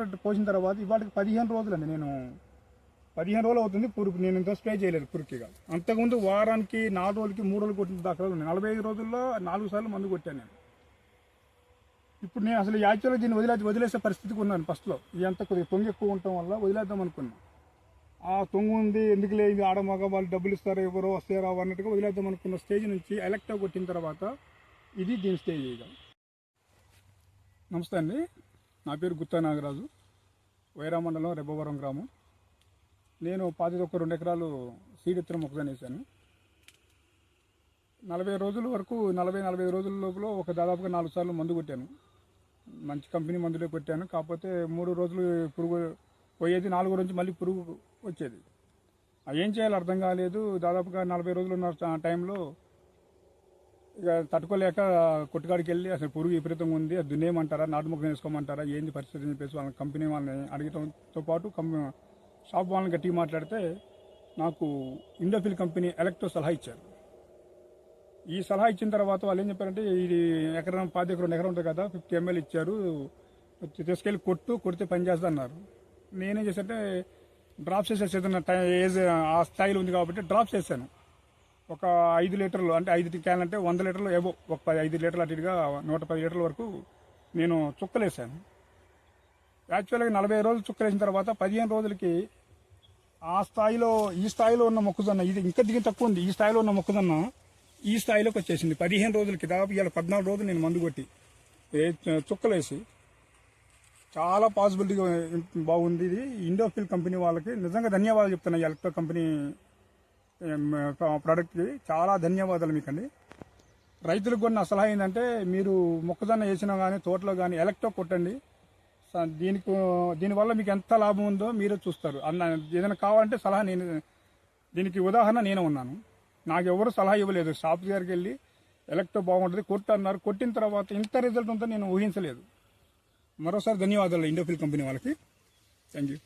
నెలలు పోసిన తర్వాత ఇవాళకి పదిహేను రోజులండి నేను. పదిహేను రోజులు అవుతుంది పురుగు నేను ఇంత స్ప్రే చేయలేదు పురుగుకిగా అంతకుముందు వారానికి నాలుగు రోజులకి మూడు రోజులు కొట్టిన దాఖలాలు ఉన్నాయి. నలభై ఐదు రోజుల్లో నాలుగు సార్లు మందు కొట్టాను నేను. ఇప్పుడు నేను అసలు యాక్చువల్గా దీన్ని వదిలే వదిలేసే పరిస్థితికి ఉన్నాను ఫస్ట్లో. ఇదంతా కొద్దిగా తొంగి ఎక్కువ ఉండటం వల్ల వదిలేద్దాం అనుకున్నాను ఆ తొంగు ఉంది లేదు ఆడ ఆడమగ వాళ్ళు డబ్బులు ఇస్తారో ఎవరో వస్తారో అన్నట్టుగా వదిలేద్దాం అనుకున్న స్టేజ్ నుంచి ఎలక్ట్రా కొట్టిన తర్వాత ఇది దీని స్టేజ్ ఇక నమస్తే అండి. నా పేరు గుత్తా నాగరాజు. వైరా మండలం రెబ్బవరం గ్రామం. నేను పాతిది ఒక రెండు ఎకరాలు సీడ్ ఎత్తున మొక్కజొన్న వేసాను. నలభై రోజుల వరకు నలభై నలభై రోజుల లోపల ఒక దాదాపుగా నాలుగు సార్లు మందు కొట్టాను. మంచి కంపెనీ మందులే కొట్టాను. కాకపోతే మూడు రోజులు పురుగు పోయేది నాలుగో రోజు మళ్ళీ పురుగు వచ్చేది. ఏం చేయాలో అర్థం కాలేదు. దాదాపుగా నలభై రోజులు ఉన్న టైంలో ఇక తట్టుకోలేక కొట్టుకాడికి వెళ్ళి అసలు పురుగు విపరీతంగా ఉంది. అది దున్నేయమంటారా? నాటు మొక్క వేసుకోమంటారా? ఏంది పరిస్థితి అని చెప్పేసి వాళ్ళని కంపెనీ వాళ్ళని అడగటంతో పాటు కంపెనీ షాప్ వాళ్ళని గట్టి మాట్లాడితే నాకు ఇండోఫిల్ కంపెనీ ఎలక్ట్రో సలహా ఇచ్చారు. ఈ సలహా ఇచ్చిన తర్వాత వాళ్ళు ఏం చెప్పారంటే ఇది ఎకరం పాతి ఎకరం ఎకరం ఉంటుంది కదా ఫిఫ్టీ ఎంఎల్ ఇచ్చారు. తీసుకెళ్ళి కొట్టు కొడితే పని చేస్తా అన్నారు. నేనేం చేశానంటే డ్రాప్ చేసేసేది టై ఏజ్ ఆ స్థాయిలో ఉంది కాబట్టి డ్రాప్ చేశాను. ఒక ఐదు లీటర్లు అంటే ఐదు క్యాన్ అంటే వంద లీటర్లు ఏవో ఒక పది ఐదు లీటర్లు అటు ఇటుగా నూట పది లీటర్ల వరకు నేను చుక్కలేసాను. యాక్చువల్గా నలభై రోజులు చుక్కలేసిన తర్వాత పదిహేను రోజులకి ఆ స్థాయిలో ఈ స్థాయిలో ఉన్న మొక్కజొన్న ఇది ఇంకా దిగి తక్కువ ఉంది. ఈ స్థాయిలో ఉన్న మొక్కజొన్న ఈ స్థాయిలోకి వచ్చేసింది. పదిహేను రోజులకి దాదాపు ఇవాళ పద్నాలుగు రోజులు నేను మందు కొట్టి చుక్కలేసి చాలా పాసిబిలిటీ బాగుంది ఇది. ఇండోఫిల్ కంపెనీ వాళ్ళకి నిజంగా ధన్యవాదాలు చెప్తున్నా ఎలక్ట్రో కంపెనీ ప్రోడక్ట్కి చాలా ధన్యవాదాలు మీకండి. రైతులకు కూడా నా సలహా ఏంటంటే మీరు మొక్కజొన్న వేసినా కానీ తోటలో కానీ ఎలక్ట్రో కొట్టండి. స- దీనికి దీనివల్ల మీకు ఎంత లాభం ఉందో మీరే చూస్తారు. అన్న ఏదైనా కావాలంటే సలహా నేను దీనికి ఉదాహరణ నేను ఉన్నాను. నాకు ఎవరు సలహా ఇవ్వలేదు. షాప్ దగ్గరికి వెళ్ళి ఎలక్ట్రో బాగుంటుంది కొట్టు అన్నారు. కొట్టిన తర్వాత ఇంత రిజల్ట్ ఉందో నేను ఊహించలేదు. మరోసారి ధన్యవాదాలు ఇండోఫిల్ కంపెనీ వాళ్ళకి. Thank you